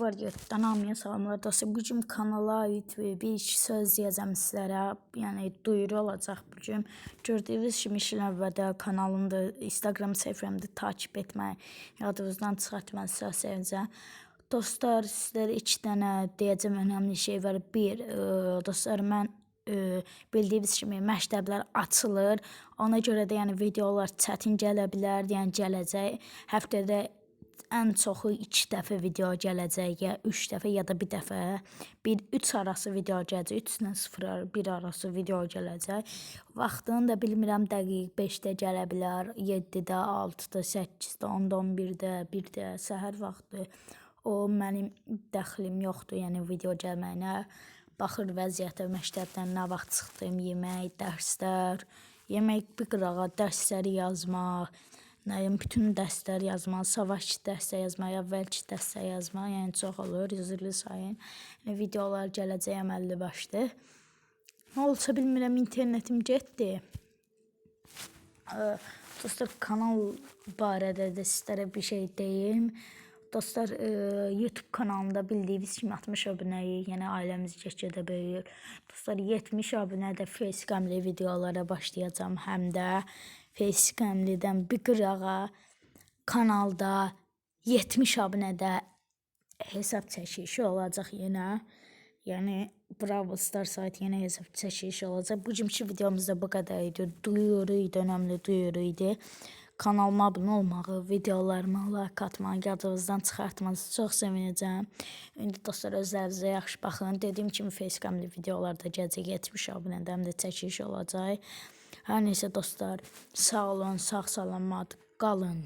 Var yurtdan hamıya salamlar dostlar. Bu gün kanala aid bir iki söz deyəcəm sizlərə. Yəni duyuru olacaq bu gün. Gördüyünüz kimi işin əvvəldə kanalımda, Instagram səhifəmdə takip etməyi, yadınızdan sizə sevəcəm. Dostlar, sizlərə iki dənə deyəcəm önəmli şey var. Bir, e, dostlar mən e, bildiyiniz kimi məktəblər açılır. Ona görə də yəni videolar çətin gələ bilər, yəni gələcək. Həftədə ən çoxu 2 dəfə video gələcək, ya 3 dəfə ya da bir dəfə. 1 3 arası video gələcək, 3 ilə 0 1 arası video gələcək. Vaxtını da bilmirəm, dəqiq 5-də gələ bilər, 7-də, 6-da, 8-də, 10-da, 11-də, 1-də, səhər vaxtı. O mənim dəxlim yoxdur, yəni video gəlməyinə. Baxır vəziyyətə, məktəbdən nə vaxt çıxdım, yemək, dərslər, yemək bir qırağa, dərsləri yazmaq, Nəyim bütün dərslər yazmaq, savaşçı dərslər yazmaq, əvvəlki dərslər yazmaq, yəni çox olur, üzrlü sayın. Yəni videolar gələcək əməlli başlı. Nə olsa bilmirəm, internetim getdi. Dostlar kanal barədə də sizlərə bir şey deyim. Dostlar, e, YouTube kanalımda bildiyiniz kimi 60 abunəyik, yəni ailəmiz get-gedə böyüyür. Dostlar, 70 abunədə facecamlı videolara başlayacağam həm də facecamlıdan bir qırağa kanalda 70 abunədə hesab çəkilişi olacaq yenə. Yəni Bravo Star sayt yenə hesab çəkilişi olacaq. Bu günkü videomuzda bu qədər idi. Duyuru idi, önəmli duyuru idi. Kanalıma abunə olmağı, videolarıma like atmağı, yadınızdan çıxartmanızı çox sevinəcəm. İndi dostlar özlərinizə yaxşı baxın. Dediyim kimi facecamlı videolarda gələcək 70 abunədə həm də çəkiliş olacaq. Hər nəysə dostlar, sağ olun, sağ salamat qalın.